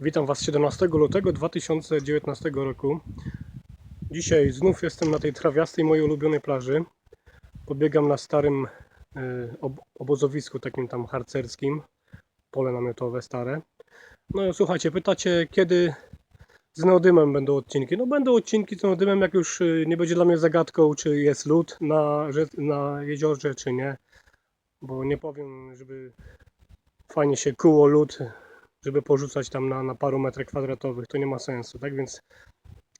Witam Was 17 lutego 2019 roku. Dzisiaj znów jestem na tej trawiastej mojej ulubionej plaży. Podbiegam na starym e, ob- obozowisku takim tam harcerskim. Pole namiotowe stare. No słuchajcie, pytacie kiedy z neodymem będą odcinki. No będą odcinki z neodymem, jak już e, nie będzie dla mnie zagadką, czy jest lód na, na jeziorze, czy nie. Bo nie powiem, żeby fajnie się kuło lód żeby porzucać tam na, na paru metrach kwadratowych, to nie ma sensu, tak? Więc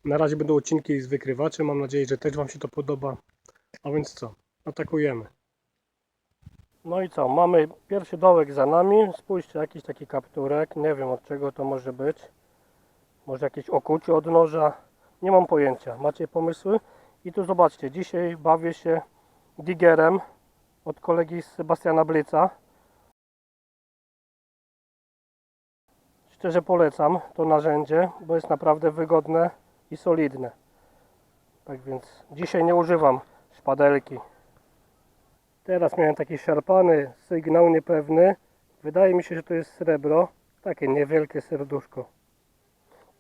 na razie będą odcinki z wykrywaczy, mam nadzieję, że też Wam się to podoba, a więc co, atakujemy. No i co, mamy pierwszy dołek za nami, spójrzcie, jakiś taki kapturek, nie wiem od czego to może być, może jakieś okucie od noża, nie mam pojęcia, macie pomysły? I tu zobaczcie, dzisiaj bawię się digerem od kolegi Sebastiana Blyca, Szczerze polecam to narzędzie, bo jest naprawdę wygodne i solidne. Tak więc dzisiaj nie używam szpadelki. Teraz miałem taki szarpany sygnał niepewny. Wydaje mi się, że to jest srebro. Takie niewielkie serduszko.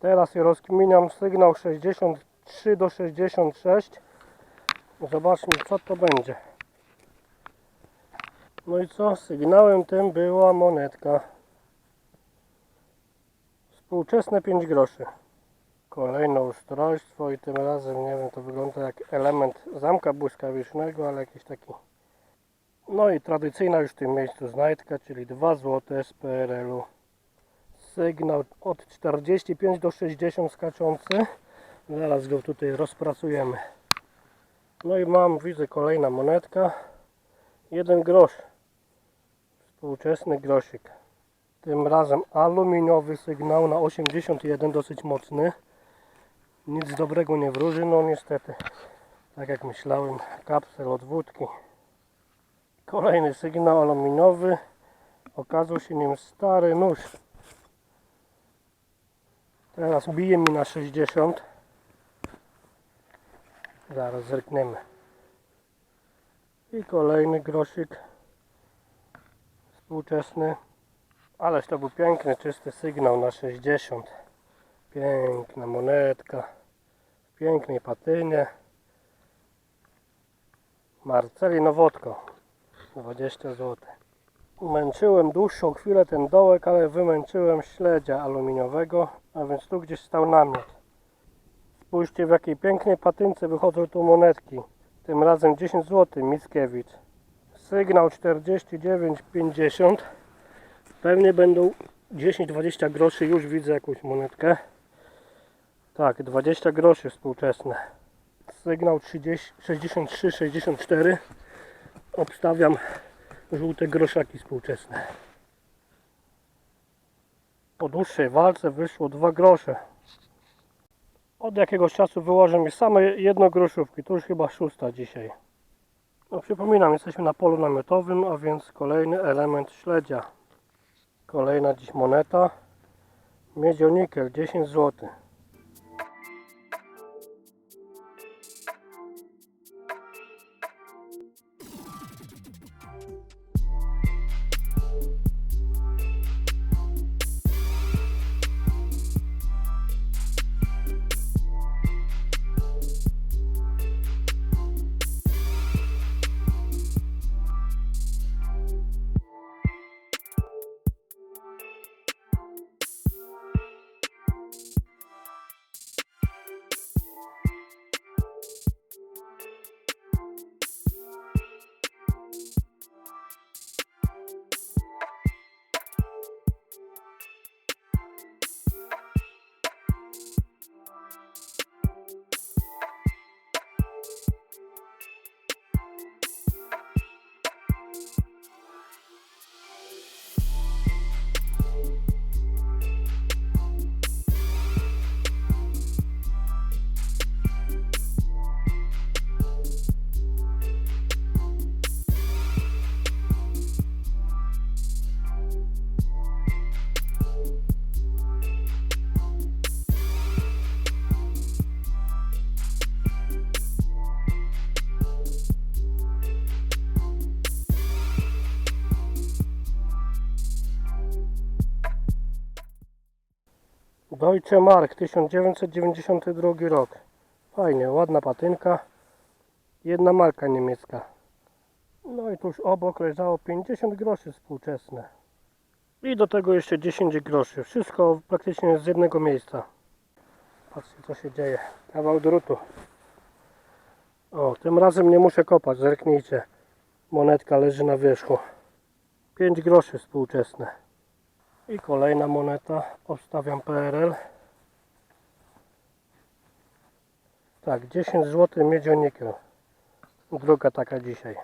Teraz rozkminiam sygnał 63 do 66. Zobaczmy co to będzie. No i co? Sygnałem tym była monetka. Współczesne 5 groszy. Kolejne ustrojstwo i tym razem nie wiem, to wygląda jak element zamka błyskawicznego, ale jakiś taki. No i tradycyjna już w tym miejscu znajdka, czyli 2 zł z PRL-u. Sygnał od 45 do 60 skaczący. Zaraz go tutaj rozpracujemy. No i mam, widzę kolejna monetka. Jeden grosz. Współczesny grosik. Tym razem aluminiowy sygnał na 81, dosyć mocny. Nic dobrego nie wróży, no niestety. Tak jak myślałem, kapsel od wódki. Kolejny sygnał aluminiowy. Okazał się nim stary nóż. Teraz bije mi na 60. Zaraz zerkniemy. I kolejny grosik współczesny. Ależ to był piękny, czysty sygnał na 60. Piękna monetka. W pięknej patynie. Marceli Nowotko. 20 zł. Męczyłem dłuższą chwilę ten dołek, ale wymęczyłem śledzia aluminiowego, a więc tu gdzieś stał namiot. Spójrzcie w jakiej pięknej patynce wychodzą tu monetki. Tym razem 10 zł Mickiewicz. Sygnał 49,50 Pewnie będą 10-20 groszy, już widzę jakąś monetkę. Tak, 20 groszy współczesne. Sygnał 63-64. Obstawiam żółte groszaki współczesne. Po dłuższej walce wyszło 2 grosze. Od jakiegoś czasu wyłożę mi same jednogroszówki. To już chyba szósta dzisiaj. No przypominam, jesteśmy na polu namiotowym, a więc kolejny element śledzia. Kolejna dziś moneta. Miedzionikel 10 zł. Deutsche Mark 1992 rok. Fajnie, ładna patynka. Jedna marka niemiecka. No i tuż obok leżało 50 groszy współczesne. I do tego jeszcze 10 groszy. Wszystko praktycznie z jednego miejsca. Patrzcie co się dzieje. Kawał drutu. O, tym razem nie muszę kopać, zerknijcie. Monetka leży na wierzchu. 5 groszy współczesne. I kolejna moneta. Obstawiam PRL. Tak, 10 zł miedzionikel. Druga taka dzisiaj.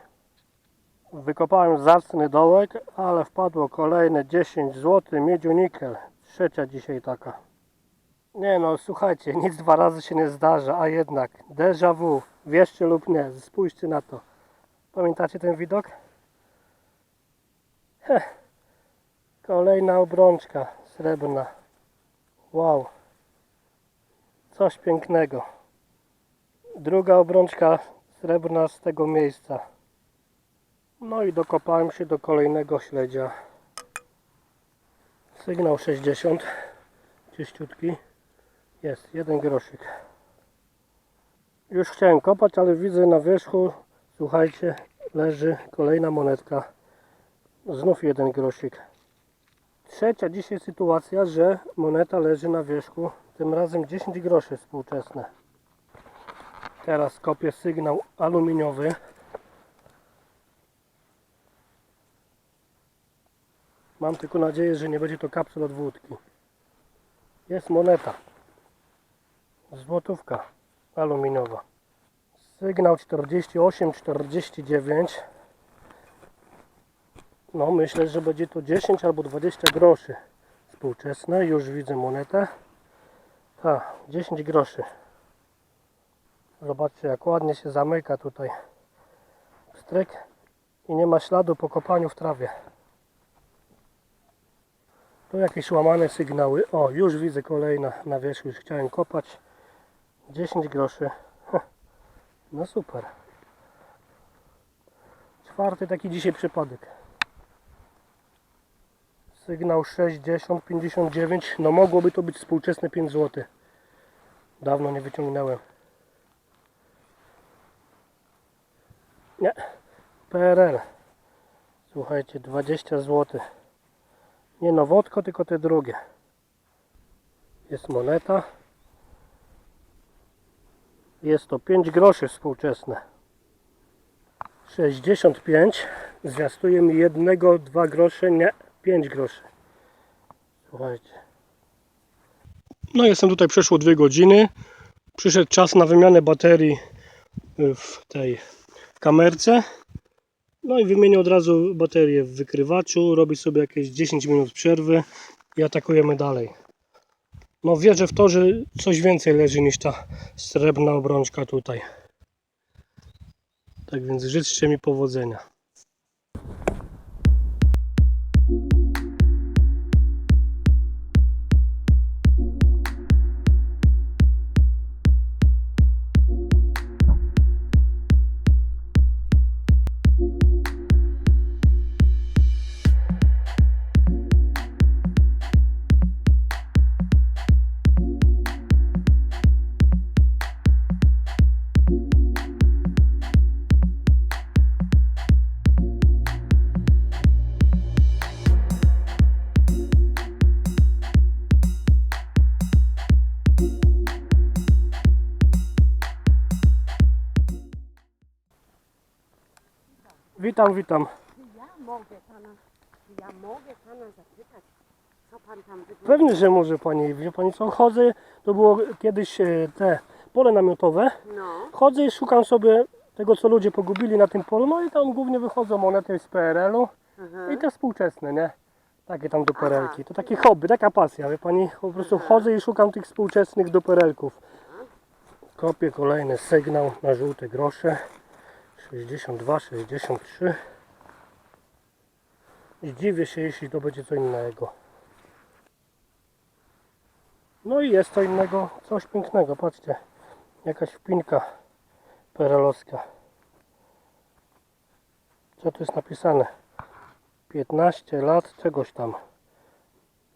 Wykopałem zacny dołek, ale wpadło kolejne 10 zł miedzionikel. Trzecia dzisiaj taka. Nie no, słuchajcie, nic dwa razy się nie zdarza, a jednak déjà vu, wierzcie lub nie, spójrzcie na to. Pamiętacie ten widok? Heh. Kolejna obrączka srebrna. Wow. Coś pięknego. Druga obrączka srebrna z tego miejsca. No i dokopałem się do kolejnego śledzia. Sygnał 60. Czyściutki. Jest, jeden groszyk. Już chciałem kopać, ale widzę na wierzchu, słuchajcie, leży kolejna monetka. Znów jeden grosik. Trzecia dzisiaj sytuacja, że moneta leży na wierzchu, tym razem 10 groszy współczesne. Teraz kopię sygnał aluminiowy. Mam tylko nadzieję, że nie będzie to kapsul od wódki. Jest moneta. Złotówka aluminiowa. Sygnał 48-49. No myślę, że będzie to 10 albo 20 groszy współczesne. Już widzę monetę. A, 10 groszy. Zobaczcie jak ładnie się zamyka tutaj stryk i nie ma śladu po kopaniu w trawie. Tu jakieś łamane sygnały. O, już widzę kolejna na wierzchu. Już chciałem kopać. 10 groszy. No super. Czwarty taki dzisiaj przypadek. Sygnał 60, 59. No mogłoby to być współczesne 5 zł. Dawno nie wyciągnąłem. Nie. PRL. Słuchajcie, 20 zł. Nie nowotko, tylko te drugie. Jest moneta. Jest to 5 groszy współczesne. 65. Zwiastuje mi jednego, 2 grosze, nie, 5 groszy. Słuchajcie. No jestem tutaj przeszło 2 godziny. Przyszedł czas na wymianę baterii w tej kamerce. No i wymienię od razu baterię w wykrywaczu. Robi sobie jakieś 10 minut przerwy i atakujemy dalej. No wierzę w to, że coś więcej leży niż ta srebrna obrączka tutaj. Tak więc życzcie mi powodzenia. Witam, witam. Ja mogę pana, ja mogę pana zapytać, co pan tam wygląda? Pewnie, że może pani, wie pani co, chodzę, to było kiedyś e, te pole namiotowe. No, Chodzę i szukam sobie tego, co ludzie pogubili na tym polu, no i tam głównie wychodzą monety z PRL-u i te współczesne, nie? Takie tam duperelki. To takie hobby, taka pasja, wie pani? Po prostu chodzę i szukam tych współczesnych duperelków. Kopię kolejny sygnał na żółte grosze. 62, 63. I dziwię się, jeśli to będzie co innego. No i jest co innego, coś pięknego, patrzcie. Jakaś wpinka perelowska. Co tu jest napisane? 15 lat czegoś tam.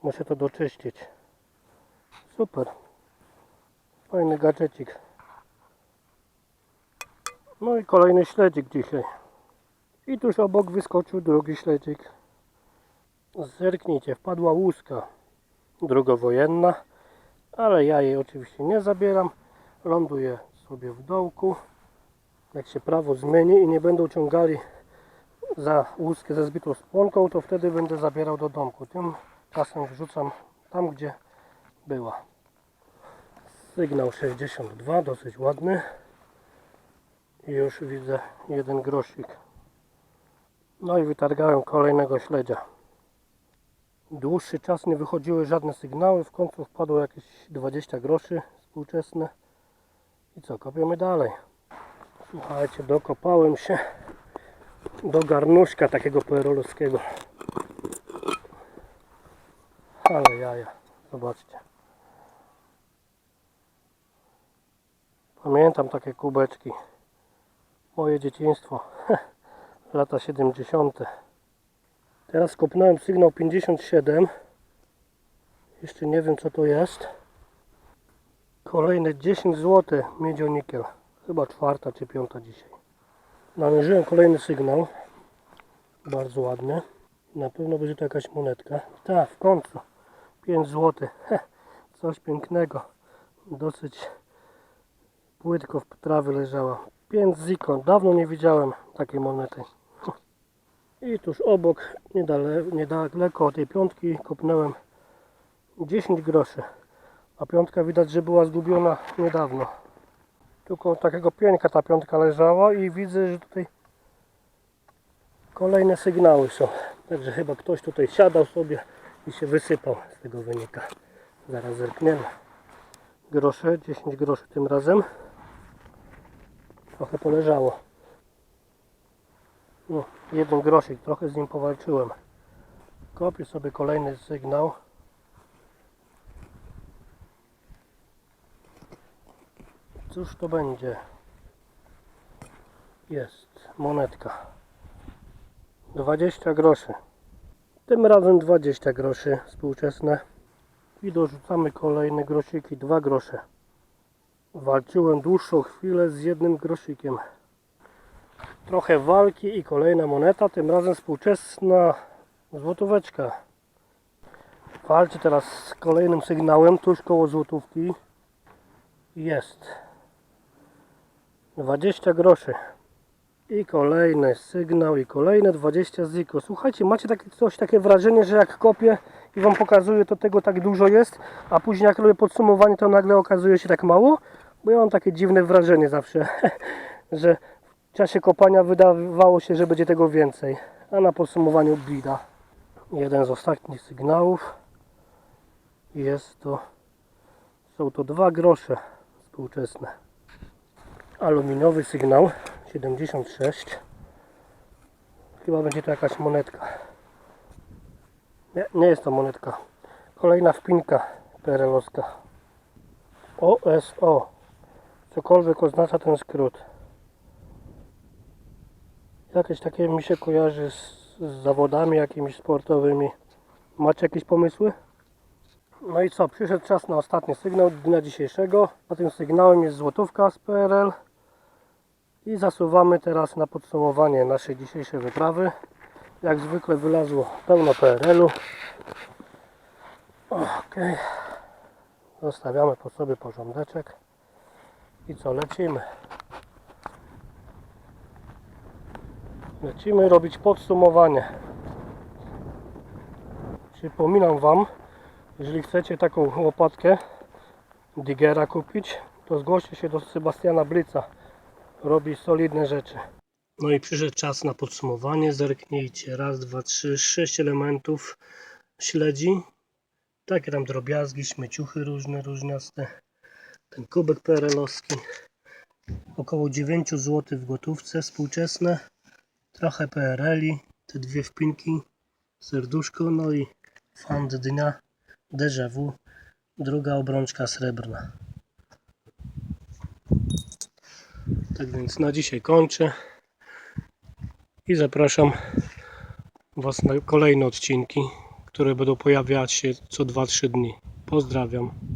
Muszę to doczyścić. Super. Fajny gadżecik. No i kolejny śledzik dzisiaj. I tuż obok wyskoczył drugi śledzik. Zerknijcie, wpadła łuska drugowojenna, ale ja jej oczywiście nie zabieram. Ląduje sobie w dołku. Jak się prawo zmieni i nie będą ciągali za łuskę ze zbitą spłonką, to wtedy będę zabierał do domku. Tymczasem wrzucam tam, gdzie była. Sygnał 62, dosyć ładny. Już widzę jeden grosik. No i wytargałem kolejnego śledzia. Dłuższy czas nie wychodziły żadne sygnały, w końcu wpadło jakieś 20 groszy współczesne. I co, kopiemy dalej. Słuchajcie, dokopałem się do garnuszka takiego perolowskiego. Ale jaja, zobaczcie. Pamiętam takie kubeczki. Moje dzieciństwo. Lata 70. Teraz kopnąłem sygnał 57. Jeszcze nie wiem co to jest. Kolejne 10 zł miedzionikiel. Chyba czwarta czy piąta dzisiaj. Namierzyłem kolejny sygnał. Bardzo ładny. Na pewno będzie to jakaś monetka. Tak, w końcu. 5 zł. Coś pięknego. Dosyć płytko w trawie leżała. 5 ziko. Dawno nie widziałem takiej monety. I tuż obok, niedale, niedaleko od tej piątki, kopnąłem 10 groszy. A piątka widać, że była zgubiona niedawno. Tylko takiego pieńka ta piątka leżała i widzę, że tutaj kolejne sygnały są. Także chyba ktoś tutaj siadał sobie i się wysypał z tego wynika. Zaraz zerkniemy. Grosze, 10 groszy tym razem. Trochę poleżało. No, jeden grosik, trochę z nim powalczyłem. Kopię sobie kolejny sygnał. Cóż to będzie? Jest monetka. 20 groszy. Tym razem 20 groszy współczesne. I dorzucamy kolejne grosiki, 2 grosze. Walczyłem dłuższą chwilę z jednym grosikiem. Trochę walki i kolejna moneta, tym razem współczesna złotóweczka. Walczy teraz z kolejnym sygnałem tuż koło złotówki. Jest. 20 groszy. I kolejny sygnał i kolejne 20 ziko. Słuchajcie, macie takie coś, takie wrażenie, że jak kopię i Wam pokazuję, to tego tak dużo jest, a później jak robię podsumowanie, to nagle okazuje się tak mało? Bo ja mam takie dziwne wrażenie zawsze, że w czasie kopania wydawało się, że będzie tego więcej, a na podsumowaniu bida. Jeden z ostatnich sygnałów jest to, są to dwa grosze współczesne. Aluminiowy sygnał 76. Chyba będzie to jakaś monetka. Nie, nie jest to monetka. Kolejna wpinka PRL-owska. OSO. Cokolwiek oznacza ten skrót. Jakieś takie mi się kojarzy z, z zawodami jakimiś sportowymi. Macie jakieś pomysły? No i co, przyszedł czas na ostatni sygnał dnia dzisiejszego. Na tym sygnałem jest złotówka z PRL. I zasuwamy teraz na podsumowanie naszej dzisiejszej wyprawy. Jak zwykle wylazło pełno PRL-u. Ok. Zostawiamy po sobie porządeczek. I co, lecimy. Lecimy robić podsumowanie. Przypominam Wam, jeżeli chcecie taką łopatkę Digera kupić, to zgłoście się do Sebastiana Blica. Robi solidne rzeczy. No i przyszedł czas na podsumowanie. Zerknijcie. Raz, dwa, trzy, sześć elementów śledzi. Takie tam drobiazgi, śmieciuchy różne, różniaste. Ten kubek PRL-owski. Około 9 zł w gotówce współczesne. Trochę PRL-i. Te dwie wpinki. Serduszko. No i fan dnia. Déjà vu. Druga obrączka srebrna. Tak więc na dzisiaj kończę i zapraszam Was na kolejne odcinki, które będą pojawiać się co 2-3 dni. Pozdrawiam.